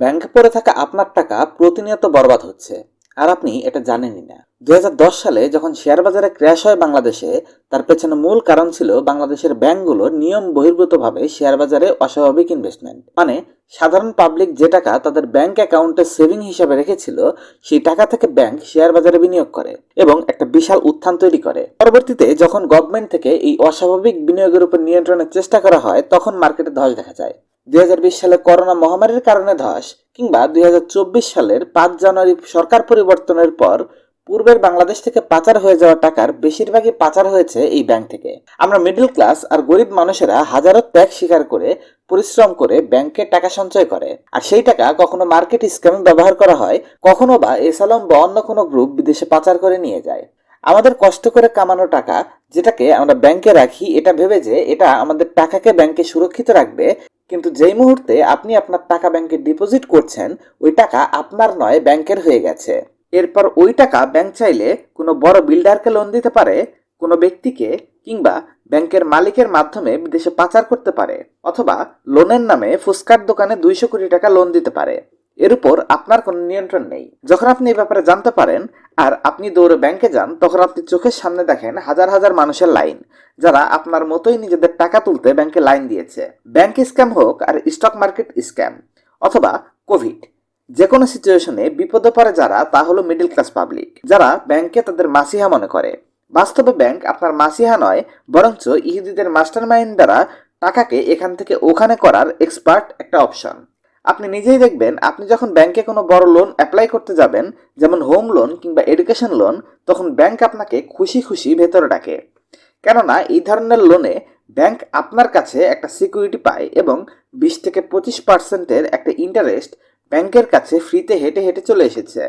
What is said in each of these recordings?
ব্যাংকে পড়ে থাকা আপনার টাকা প্রতিনিয়ত বরবাদ হচ্ছে। আর আপনি এটা জানেনই না। দুই হাজার দশ সালে যখন শেয়ার বাজারে ক্র্যাশ হয় বাংলাদেশে, তার পেছনে মূল কারণ ছিল বাংলাদেশের ব্যাংকগুলোর নিয়ম বহির্ভূতভাবে শেয়ার বাজারে অস্বাভাবিক ইনভেস্টমেন্ট মানে সাধারণ পাবলিক যে টাকা তাদের ব্যাংক অ্যাকাউন্টে সেভিং হিসাবে রেখেছিল, সেই টাকা থেকে ব্যাংক শেয়ার বাজারে বিনিয়োগ করে এবং একটা বিশাল উত্থান তৈরি করে। পরবর্তীতে যখন গভর্নমেন্ট থেকে এই অস্বাভাবিক বিনিয়োগের উপর নিয়ন্ত্রণের চেষ্টা করা হয়, তখন মার্কেটে ধস দেখা যায়। দুই হাজার বিশ সালে করোনা মহামারীর কারণে ধস কিংবা দুই হাজার চব্বিশ সালের পাঁচ জানুয়ারি সরকার পরিবর্তনের পর পূর্বের বাংলাদেশ থেকে পাচার হয়ে যাওয়া টাকার বেশিরভাগই পাচার হয়েছে এই ব্যাংক থেকে। আমরা মিডল ক্লাস আর গরিব মানুষেরা হাজারো ত্যাগ স্বীকার করে, পরিশ্রম করে ব্যাংকে টাকা সঞ্চয় করে। আর সেই টাকা কখনো মার্কেট স্ক্যামে ব্যবহার করা হয়, কখনো বা এসালম বা অন্য কোনো গ্রুপ বিদেশে পাচার করে নিয়ে যায়। আমাদের কষ্ট করে কামানো টাকা যেটাকে আমরা ব্যাংকে রাখি, এটা ভেবে যে এটা আমাদের টাকাকে ব্যাংকে সুরক্ষিত রাখবে। কিন্তু যেই মুহূর্তে আপনি আপনার টাকা ব্যাংকে ডিপোজিট করছেন, ওই টাকা আপনার নয়, ব্যাংকের হয়ে গেছে। এরপর ওই টাকা ব্যাংক চাইলে কোনো বড় বিল্ডারকে লোন দিতে পারে, কোনো ব্যক্তিকে কিংবা ব্যাংকের মালিকের মাধ্যমে বিদেশে পাচার করতে পারে, অথবা লোনের নামে ফুসকার দোকানে দুইশো কোটি টাকা লোন দিতে পারে। এর উপর আপনার কোনো নিয়ন্ত্রণ নেই। যখন আপনি এই ব্যাপারে জানতে পারেন আর আপনি দৌড়ে ব্যাংকে যান, তখন আপনি চোখের সামনে দেখেন হাজার হাজার মানুষের লাইন, যারা আপনার মতোই নিজেদের টাকা তুলতে ব্যাংকে লাইন দিয়েছে। ব্যাংক স্ক্যাম হোক আর স্টক মার্কেট স্ক্যাম, অথবা কোভিড যে কোনো সিচুয়েশনে বিপদে পড়ে যারা, তা হলো মিডল ক্লাস পাবলিক, যারা ব্যাংকে তাদের মাসিহা মনে করে। বাস্তবে ব্যাংক আপনার মাসিহা নয়, বরঞ্চ ইহুদিদের মাস্টার মাইন্ড দ্বারা টাকাকে এখান থেকে ওখানে করার এক্সপার্ট একটা অপশন। আপনি নিজেই দেখবেন, আপনি যখন ব্যাংকে কোনো বড় লোন অ্যাপ্লাই করতে যাবেন, যেমন হোম লোন কিংবা এডুকেশন লোন তখন ব্যাংক আপনাকে খুশি খুশি ভেতরে ডাকে। কেননা, এই ধরনের লোনে ব্যাংক আপনার কাছে একটা সিকিউরিটি পায় এবং বিশ থেকে পঁচিশ পার্সেন্টের একটা ইন্টারেস্ট ব্যাংকের কাছে ফ্রিতে হেঁটে হেঁটে চলে এসেছে।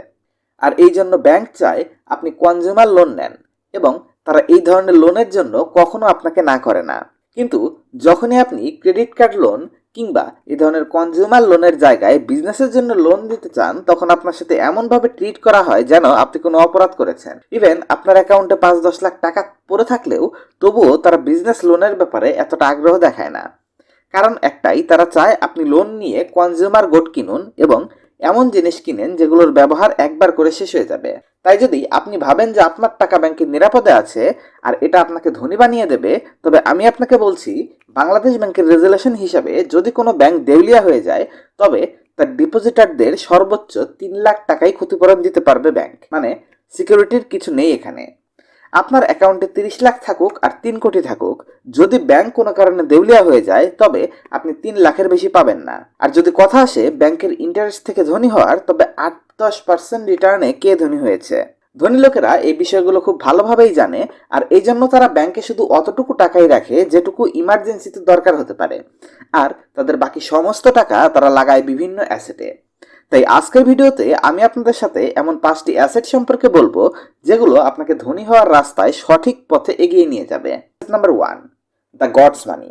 আর এই জন্য ব্যাংক চায় আপনি কনজিউমার লোন নেন এবং তারা এই ধরনের লোনের জন্য কখনো আপনাকে না করে না। কিন্তু যখনই আপনি ক্রেডিট কার্ড লোন কিংবা এই ধরনের কনজিউমার লোনের জায়গায় বিজনেসের জন্য লোন দিতে চান, তখন আপনার সাথে এমনভাবে ট্রিট করা হয় যেন আপনি কোনো অপরাধ করেছেন। ইভেন আপনার অ্যাকাউন্টে পাঁচ দশ লাখ টাকা পড়ে থাকলেও তবুও তারা বিজনেস লোনের ব্যাপারে এতটা আগ্রহ দেখায় না। কারণ একটাই, তারা চায় আপনি লোন নিয়ে কনজিউমার গোট কিনুন এবং এমন জিনিস কিনেন যেগুলোর ব্যবহার একবার করে শেষ হয়ে যাবে। তাই যদি আপনি ভাবেন যে আপনার টাকা ব্যাংকে নিরাপদে আছে আর এটা আপনাকে ধনী বানিয়ে দেবে, তবে আমি আপনাকে বলছি বাংলাদেশ ব্যাংকের রেজুলেশন হিসাবে যদি কোনো ব্যাংক দেউলিয়া হয়ে যায়, তবে তার ডিপোজিটারদের সর্বোচ্চ তিন লাখ টাকাই ক্ষতিপূরণ দিতে পারবে ব্যাংক। মানে সিকিউরিটির কিছু নেই এখানে। আপনার অ্যাকাউন্টে তিরিশ লাখ থাকুক আর তিন কোটি থাকুক। যদি ব্যাংক কোনো কারণে দেউলিয়া হয়ে যায়, তবে আপনি তিন লাখের বেশি পাবেন না। আর যদি কথা আসে ব্যাংকের ইন্টারেস্ট থেকে ধনী হওয়ার, তবে আট দশ পার্সেন্ট রিটার্নে কে ধনী হয়েছে? ধনী লোকেরা এই বিষয়গুলো খুব ভালোভাবেই জানে আর এই জন্য তারা ব্যাংকে শুধু অতটুকু টাকাই রাখে যেটুকু ইমার্জেন্সিতে দরকার হতে পারে। আর তাদের বাকি সমস্ত টাকা তারা লাগায় বিভিন্ন অ্যাসেটে তাই আজকের ভিডিওতে আমি আপনাদের সাথে এমন পাঁচটি অ্যাসেট সম্পর্কে বলব, যেগুলো আপনাকে ধনী হওয়ার রাস্তায় সঠিক পথে এগিয়ে নিয়ে যাবে। Number one the gods money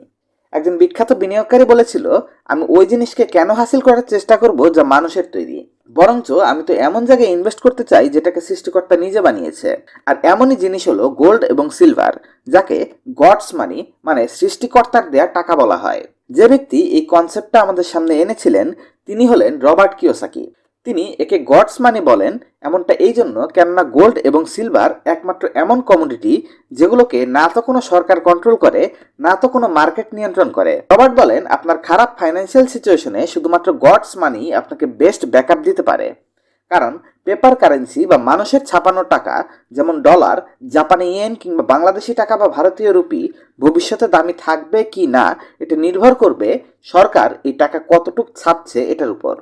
একজন বিখ্যাত বিনিয়োগকারী বলেছিল, আমি ওই জিনিসকে কেন হাসিল করার চেষ্টা করব যা মানুষের তৈরি? বরঞ্চ আমি তো এমন জায়গায় ইনভেস্ট করতে চাই যেটাকে সৃষ্টিকর্তা নিজে বানিয়েছে। আর এমনই জিনিস হলো গোল্ড এবং সিলভার যাকে গডস মানি মানে সৃষ্টিকর্তার দেয়া টাকা বলা হয়। যে ব্যক্তি এই কনসেপ্টটা আমাদের সামনে এনেছিলেন, তিনি হলেন রবার্ট কিওসাকি। তিনি একে গডস মানি বলেন, এমনটা এই জন্য কেননা গোল্ড এবং সিলভার একমাত্র এমন কমোডিটি যেগুলোকে না তো কোনো সরকার কন্ট্রোল করে, না তো কোনো মার্কেট নিয়ন্ত্রণ করে। রবার্ট বলেন, আপনার খারাপ ফাইন্যান্সিয়াল সিচুয়েশনে শুধুমাত্র গডস মানি আপনাকে বেস্ট ব্যাকআপ দিতে পারে। কারণ পেপার কারেন্সি বা মানুষের ছাপানো টাকা, যেমন ডলার জাপানি ইয়েন কিংবা বাংলাদেশি টাকা বা ভারতীয় রুপি ভবিষ্যতে দামি থাকবে কি না, এটা নির্ভর করবে সরকার এই টাকা কতটুক ছাপছে এটার উপর।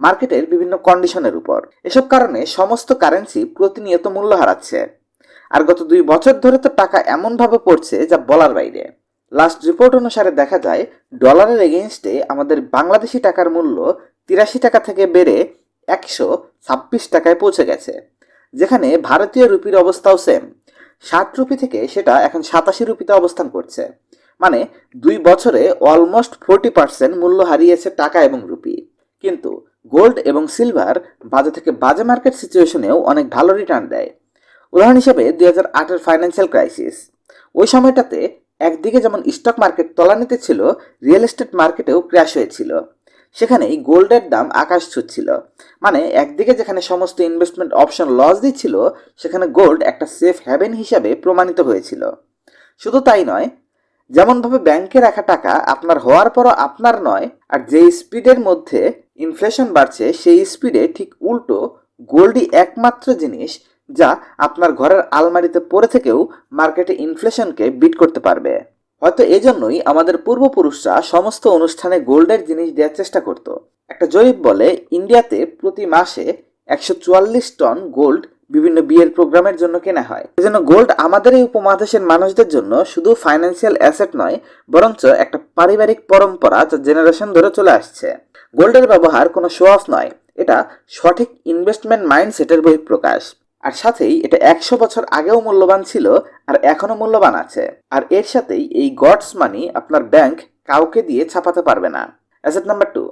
মার্কেটের বিভিন্ন কন্ডিশনের উপর। এসব কারণে সমস্ত কারেন্সি প্রতিনিয়ত মূল্য হারাচ্ছে। আর গত দুই বছর ধরে তো টাকা এমনভাবে পড়ছে যা বলার বাইরে। লাস্ট রিপোর্ট অনুসারে দেখা যায় ডলারের এগেনস্টে আমাদের বাংলাদেশি টাকার মূল্য তিরাশি টাকা থেকে বেড়ে একশো ছাব্বিশ টাকায় পৌঁছে গেছে। যেখানে ভারতীয় রুপির অবস্থাও সেম ষাট রুপি থেকে সেটা এখন সাতাশি রুপিতে অবস্থান করছে। মানে দুই বছরে অলমোস্ট ফোরটি পার্সেন্ট মূল্য হারিয়েছে টাকা এবং রুপি। কিন্তু গোল্ড এবং সিলভার বাজে থেকে বাজে মার্কেট সিচুয়েশনেও অনেক ভালো রিটার্ন দেয়। উদাহরণ হিসেবে দুই হাজার আটের ফাইন্যান্সিয়াল ক্রাইসিস। ওই সময়টাতে একদিকে যেমন স্টক মার্কেট তলানিতে ছিল, রিয়েল এস্টেট মার্কেটেও ক্র্যাশ হয়েছিল। সেখানেই গোল্ডের দাম আকাশ ছুটছিল মানে একদিকে যেখানে সমস্ত ইনভেস্টমেন্ট অপশন লস দিচ্ছিল, সেখানে গোল্ড একটা সেফ হ্যাভেন হিসাবে প্রমাণিত হয়েছিল। শুধু তাই নয়, যেমনভাবে ব্যাংকে রাখা টাকা আপনার হওয়ার পরও আপনার নয়, আর যে স্পিডের মধ্যে ইনফ্লেশন বাড়ছে, সেই স্পিডে ঠিক উল্টো গোল্ডই একমাত্র জিনিস যা আপনার ঘরের আলমারিতে পড়ে থেকেও মার্কেটে ইনফ্লেশনকে বিট করতে পারবে। হয়তো এজন্যই আমাদের পূর্বপুরুষরা সমস্ত অনুষ্ঠানে গোল্ডের জিনিস দেওয়ার চেষ্টা করত। একটা জরিপ বলে, ইন্ডিয়াতে প্রতি মাসে একশো চুয়াল্লিশ টন গোল্ড বিভিন্ন বিয়ের প্রোগ্রামের জন্য কেনা হয়। এজন্য গোল্ড আমাদের এই উপমহাদেশের মানুষদের জন্য শুধু ফাইন্যান্সিয়াল অ্যাসেট নয়, বরঞ্চ একটা পারিবারিক পরম্পরা যা জেনারেশন ধরে চলে আসছে। গোল্ডের ব্যবহার কোনো শো অফ নয়, এটা সঠিক ইনভেস্টমেন্ট মাইন্ডসেটের বহিঃপ্রকাশ। আর সাথেই এটা একশো বছর আগেও মূল্যবান ছিল আর এখনও মূল্যবান আছে। আর এর সাথেই এই গডস মানি আপনার ব্যাংক কাউকে দিয়ে ছাপাতে পারবে না। Asset number two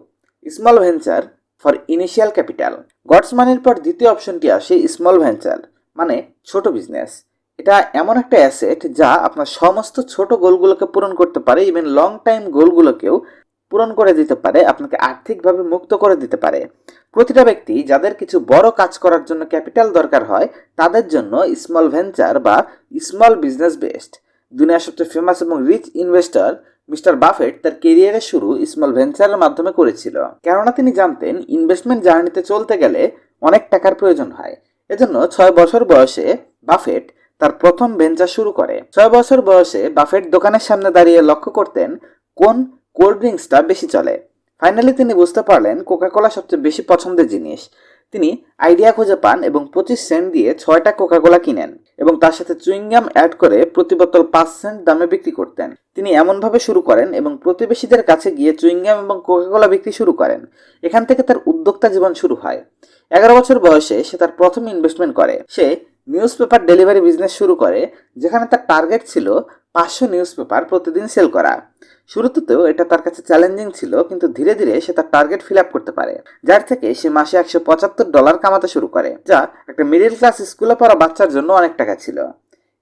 small venture for initial capital. Gods মানির পর দ্বিতীয় অপশনটি আসে স্মল ভেঞ্চার মানে ছোট বিজনেস। এটা এমন একটা অ্যাসেট যা আপনার সমস্ত ছোট গোলগুলোকে পূরণ করতে পারে, ইভেন লং টাইম গোলগুলোকেও পূরণ করে দিতে পারে, আপনাকে আর্থিকভাবে মুক্ত করে দিতে পারে। প্রতিটা ব্যক্তি, যাদের কিছু বড় কাজ করার জন্য ক্যাপিটাল দরকার হয়, তাদের জন্য স্মল ভেঞ্চার বা স্মল বিজনেস বেস্ট। দুনিয়ার সবচেয়ে ফেমাস এবং রিচ ইনভেস্টর মিস্টার বাফেট তার কেরিয়ারের শুরু স্মল ভেঞ্চারের মাধ্যমে করেছিল। কেননা তিনি জানতেন, ইনভেস্টমেন্ট জার্নিতে চলতে গেলে অনেক টাকার প্রয়োজন হয়। এজন্য ছয় বছর বয়সে বাফেট তার প্রথম ভেঞ্চার শুরু করে। ছয় বছর বয়সে বাফেট দোকানের সামনে দাঁড়িয়ে লক্ষ্য করতেন কোন কোল্ড ড্রিঙ্কসটা বেশি চলে। ফাইনালি তিনি বুঝতে পারলেন কোকাকোলা সবচেয়ে বেশি পছন্দের জিনিস। তিনি আইডিয়া খুঁজে পান এবং পঁচিশ সেন্ট দিয়ে ছয়টা কোকাকোলা কিনেন এবং তার সাথে চুইংগাম অ্যাড করে প্রতি বোতল পাঁচ সেন্ট দামে বিক্রি করতেন। তিনি এমনভাবে শুরু করেন এবং প্রতিবেশীদের কাছে গিয়ে চুইংগাম এবং কোকাকোলা বিক্রি শুরু করেন। এখান থেকে তার উদ্যোক্তা জীবন শুরু হয়। এগারো বছর বয়সে সে তার প্রথম ইনভেস্টমেন্ট করে। সে নিউজ পেপার ডেলিভারি বিজনেস শুরু করে, যেখানে তার টার্গেট ছিল পাঁচশো নিউজ পেপার প্রতিদিন সেল করা। শুরুতেও এটা তার কাছে চ্যালেঞ্জিং ছিল, কিন্তু ধীরে ধীরে সে তার টার্গেট ফিল আপ করতে পারে, যার থেকে সে মাসে একশো পঁচাত্তর ডলার কামাতে শুরু করে, যা একটা মিডিল ক্লাস স্কুলে পড়া বাচ্চার জন্য অনেক টাকা ছিল।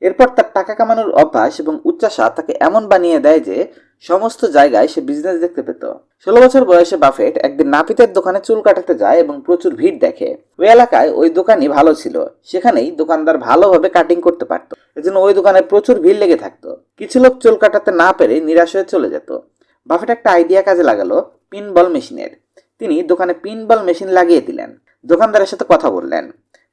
এরপর তার টাকা কামানোর অভ্যাস এবং উচ্চাসা তাকে এমন বানিয়ে দেয় যে সমস্ত জায়গায় সে বিজনেস দেখতে পেত। ষোলো বছর বয়সে বাফেট একদিন নাপিতের দোকানে চুল কাটাতে যায় এবং প্রচুর ভিড় দেখে। ওই এলাকায় ওই দোকানই ভালো ছিল। সেখানেই দোকানদার ভালোভাবে কাটিং করতে পারত। এজন্য ওই দোকানে প্রচুর ভিড় লেগে থাকতো। কিছু লোক চুল কাটাতে না পেরে নিরাশ হয়ে চলে যেত। বাফেট একটা আইডিয়া কাজে লাগালো পিনবল মেশিনের তিনি দোকানে পিনবল মেশিন লাগিয়ে দিলেন। দোকানদারের সাথে কথা বললেন।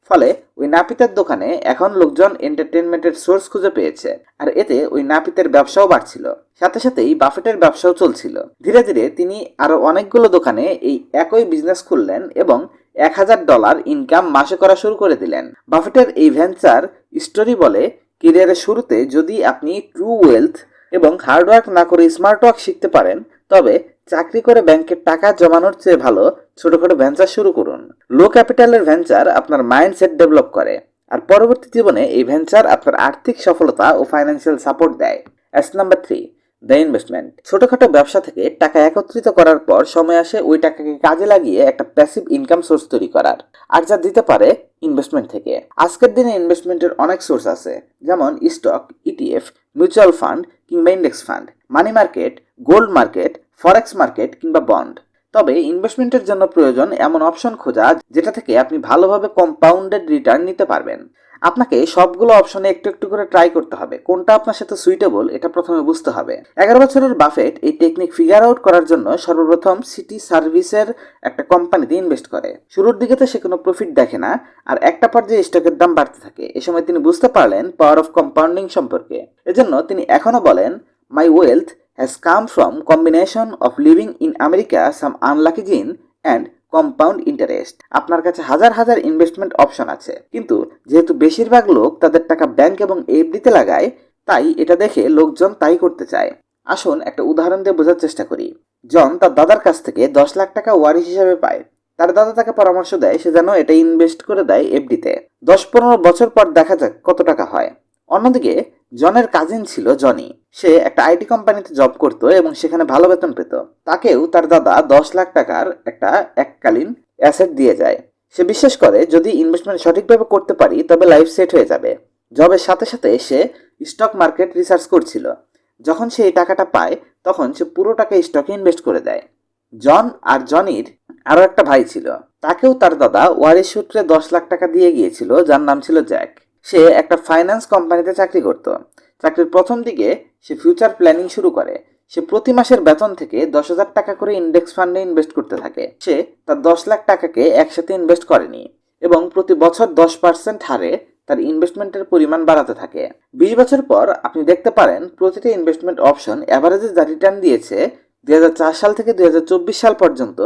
ফলে ওই নাপিতের দোকানে এখন লোকজন এন্টারটেনমেন্টের সোর্স খুঁজে পেয়েছে। আর এতে ওই নাপিতের ব্যবসাও বাড়ছিল। সাথে সাথেই বাফেটের ব্যবসাও চলছিল। ধীরে ধীরে তিনি আরও অনেকগুলো দোকানে এই একই বিজনেস খুললেন এবং এক হাজার ডলার ইনকাম মাসে করা শুরু করে দিলেন। বাফেটের এই ভেঞ্চার স্টোরি বলে কেরিয়ারের শুরুতে যদি আপনি ট্রু ওয়েলথ এবং হার্ডওয়ার্ক না করে স্মার্ট ওয়ার্ক শিখতে পারেন, তবে চাকরি করে ব্যাংকের টাকা জমানোর চেয়ে ভালো ছোটখাটো ভেঞ্চার শুরু করুন। লো ক্যাপিটালের ভেঞ্চার আপনার মাইন্ডসেট ডেভেলপ করে আর পরবর্তী জীবনে এই ভেঞ্চার আপনার আর্থিক সফলতা ও ফাইন্যান্সিয়াল সাপোর্ট দেয়। Asset number three the investment ছোটখাটো ব্যবসা থেকে টাকা একত্রিত করার পর সময় আসে ওই টাকাকে কাজে লাগিয়ে একটা প্যাসিভ ইনকাম সোর্স তৈরি করার। আর যা দিতে পারে ইনভেস্টমেন্ট থেকে। আজকের দিনে ইনভেস্টমেন্টের অনেক সোর্স আছে, যেমন স্টক ইটিএফ মিউচুয়াল ফান্ড কিংবা index fund money market gold market forex market কিংবা বন্ড তবে ইনভেস্টমেন্টের জন্য প্রয়োজন এমন অপশন খোঁজা যেটা থেকে আপনি ভালোভাবে কম্পাউন্ডেড রিটার্ন নিতে পারবেন। আপনাকে সবগুলো অপশনে একটু একটু করে ট্রাই করতে হবে। কোনটা আপনার সাথে সুইটেবল এটা প্রথমে বুঝতে হবে। এগারো বছরের বাফেট এই টেকনিক ফিগার আউট করার জন্য সর্বপ্রথম সিটি সার্ভিসের একটা কোম্পানিতে ইনভেস্ট করে। শুরুর দিকে তো সে কোনো প্রফিট দেখে না, আর একটা পর্যায়ে স্টকের দাম বাড়তে থাকে। এ সময় তিনি বুঝতে পারলেন পাওয়ার অফ কম্পাউন্ডিং সম্পর্কে। এজন্য তিনি এখনও বলেন my wealth has come from combination of living in America, some unlucky gene and compound interest আপনার কাছে হাজার হাজার ইনভেস্টমেন্ট অপশন আছে। কিন্তু যেহেতু বেশিরভাগ লোক তাদের টাকা ব্যাংক এবং এফ এফডিতে লাগায়, তাই এটা দেখে লোকজন তাই করতে চায়। আসুন একটা উদাহরণ দিয়ে বোঝার চেষ্টা করি। জন তার দাদার কাছ থেকে দশ লাখ টাকা ওয়ারিশ হিসাবে পায়। তার দাদা তাকে পরামর্শ দেয়, সে যেন এটা ইনভেস্ট করে দেয় এফডিতে দশ পনেরো বছর পর দেখা যাক কত টাকা হয়। অন্যদিকে জনের কাজিন ছিল জনি। সে একটা আইটি কোম্পানিতে জব করতো এবং সেখানে ভালো বেতন পেত। তাকেও তার দাদা দশ লাখ টাকার একটা এককালীন অ্যাসেট দিয়ে যায়। সে বিশ্বাস করে, যদি ইনভেস্টমেন্ট সঠিকভাবে করতে পারি, তবে লাইফ সেট হয়ে যাবে। জবের সাথে সাথে সে স্টক মার্কেট রিসার্চ করছিল। যখন সে এই টাকাটা পায়, তখন সে পুরো টাকা স্টকে ইনভেস্ট করে দেয়। জন আর জনির আরও একটা ভাই ছিল। তাকেও তার দাদা ওয়ারিশ সূত্রে দশ লাখ টাকা দিয়ে গিয়েছিল, যার নাম ছিল জ্যাক। সে একটা ফাইন্যান্স কোম্পানিতে চাকরি করত। চাকরির প্রথম দিকে সে ফিউচার প্ল্যানিং শুরু করে। সে প্রতি মাসের বেতন থেকে দশ হাজার টাকা করে ইন্ডেক্স ফান্ডে ইনভেস্ট করতে থাকে। সে তার দশ লাখ টাকাকে একসাথে ইনভেস্ট করেনি এবং প্রতি বছর দশ পার্সেন্ট হারে তার ইনভেস্টমেন্টের পরিমাণ বাড়াতে থাকে। বিশ বছর পর আপনি দেখতে পারেন, প্রতিটি ইনভেস্টমেন্ট অপশন অ্যাভারেজে যা রিটার্ন দিয়েছে দুই হাজার চার সাল থেকে দুই হাজার চব্বিশ সাল পর্যন্ত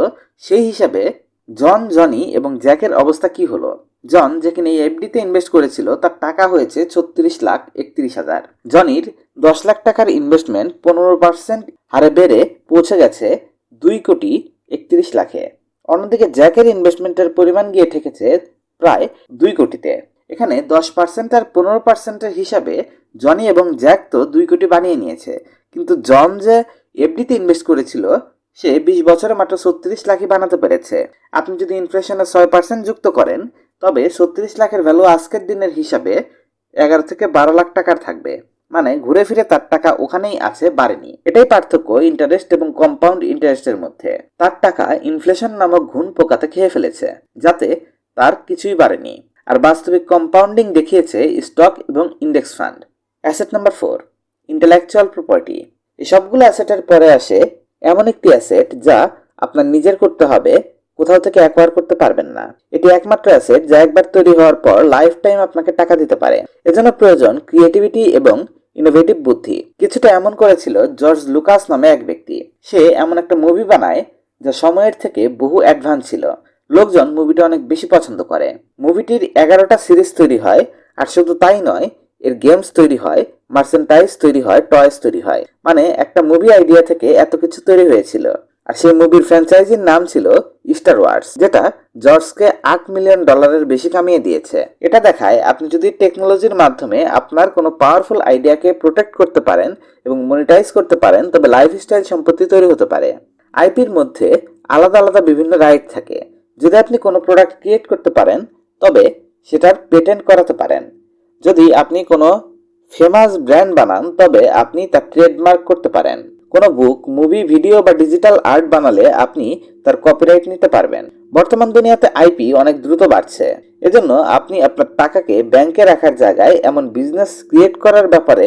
সেই হিসাবে জন, জনি এবং জ্যাকের অবস্থা কি হলো? জন, যেখানে এই এফডিতে ইনভেস্ট করেছিল, তার টাকা হয়েছে ছত্রিশ লাখ একত্রিশ হাজার। জনির দশ লাখ টাকার ইনভেস্টমেন্ট পনেরো পার্সেন্ট হারে বেড়ে পৌঁছে গেছে দুই কোটি একত্রিশ লাখে। অন্যদিকে জ্যাকের ইনভেস্টমেন্টের পরিমাণ গিয়ে ঠেকেছে প্রায় দুই কোটিতে। এখানে দশ পার্সেন্ট আর পনেরো পার্সেন্টের হিসাবে জনি এবং জ্যাক তো দুই কোটি বানিয়ে নিয়েছে। কিন্তু জন যে এফডিতে ইনভেস্ট করেছিল সে বিশ বছরে মাত্র ছত্রিশ লাখই বানাতে পেরেছে। আপনি যদি ইনফ্লেশনে ছয় পার্সেন্ট যুক্ত করেন, তবে ছত্রিশ লাখের ভ্যালু আজকের দিনের হিসাবে এগারো থেকে বারো লাখ টাকার থাকবে। মানে ঘুরে ফিরে তার টাকা ওখানেই আছে, বাড়েনি। এটাই পার্থক্য ইন্টারেস্ট এবং কম্পাউন্ড ইন্টারেস্টের মধ্যে। তার টাকা ইনফ্লেশন নামক ঘুণ পোকাতে খেয়ে ফেলেছে, যাতে তার কিছুই বাড়েনি। আর বাস্তবিক কম্পাউন্ডিং দেখিয়েছে স্টক এবং index fund asset number four intellectual property এসবগুলো অ্যাসেটের পরে আসে এমন একটি অ্যাসেট যা আপনার নিজের করতে হবে, কোথাও থেকে অ্যাকোয়ার করতে পারবেন না। এটি একমাত্র অ্যাসেট যা একবার তৈরি হওয়ার পর লাইফ টাইম আপনাকে টাকা দিতে পারে। এজন্য প্রয়োজন ক্রিয়েটিভিটি এবং ইনোভেটিভ বুদ্ধি। কিছুটা এমন করেছিল জর্জ লুকাস নামে এক ব্যক্তি। সে এমন একটা মুভি বানায় যা সময়ের থেকে বহু অ্যাডভান্স ছিল। লোকজন মুভিটা অনেক বেশি পছন্দ করে। মুভিটির এগারোটা সিরিজ তৈরি হয়, আর শুধু তাই নয়, এর গেমস তৈরি হয় মার্চেন্টাইজ তৈরি হয় টয়েস তৈরি হয়। মানে একটা মুভি আইডিয়া থেকে এত কিছু তৈরি হয়েছিল। আর সেই মুভির ফ্র্যাঞ্চাইজির নাম ছিল স্টার ওয়ার্স যেটা জর্জকে আট মিলিয়ন ডলারের বেশি কামিয়ে দিয়েছে। এটা দেখায় আপনি যদি টেকনোলজির মাধ্যমে আপনার কোনো পাওয়ারফুল আইডিয়াকে প্রোটেক্ট করতে পারেন এবং মনিটাইজ করতে পারেন, তবে লাইফস্টাইল সম্পত্তি তৈরি হতে পারে। আইপির মধ্যে আলাদা আলাদা বিভিন্ন রাইট থাকে। যদি আপনি কোনো প্রোডাক্ট ক্রিয়েট করতে পারেন, তবে সেটার পেটেন্ট করাতে পারেন। যদি আপনি কোনো ফেমাস ব্র্যান্ড বানান, তবে আপনি তা ট্রেডমার্ক করতে পারেন। কোনো বুক, মুভি, ভিডিও বা ডিজিটাল আর্ট বানালে আপনি তার কপিরাইট নিতে পারবেন। বর্তমান দুনিয়াতে আইপি অনেক দ্রুত বাড়ছে। এজন্য আপনি আপনার টাকাকে ব্যাংকে রাখার জায়গায় এমন বিজনেস ক্রিয়েট করার ব্যাপারে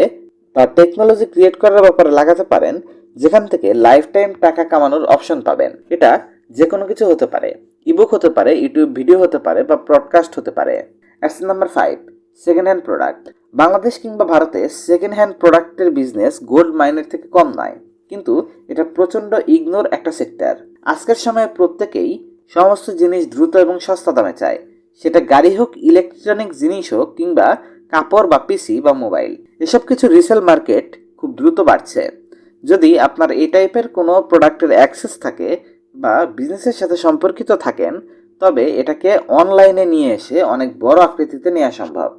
বা টেকনোলজি ক্রিয়েট করার ব্যাপারে লাগাতে পারেন, যেখান থেকে লাইফ টাইম টাকা কামানোর অপশন পাবেন। এটা যে কোনো কিছু হতে পারে। ইবুক হতে পারে, ইউটিউব ভিডিও হতে পারে বা ব্রডকাস্ট হতে পারে। Action number five, second hand product. Bangladesh কিংবা ভারতে সেকেন্ড হ্যান্ড প্রোডাক্টের বিজনেস গোল্ড মাইনের থেকে কম নয়। কিন্তু এটা প্রচণ্ড ইগনোর একটা সেক্টর আজকের সময়ে প্রত্যেকেই সমস্ত জিনিস দ্রুত এবং সস্তা দামে চায়। সেটা গাড়ি হোক ইলেকট্রনিক জিনিস হোক কিংবা কাপড় বা পিসি বা মোবাইল এসব কিছু রিসেল মার্কেট খুব দ্রুত বাড়ছে। যদি আপনার এই টাইপের কোনো প্রোডাক্টের অ্যাক্সেস থাকে বা বিজনেসের সাথে সম্পর্কিত থাকেন, তবে এটাকে অনলাইনে নিয়ে এসে অনেক বড় আকৃতিতে নেওয়া সম্ভব।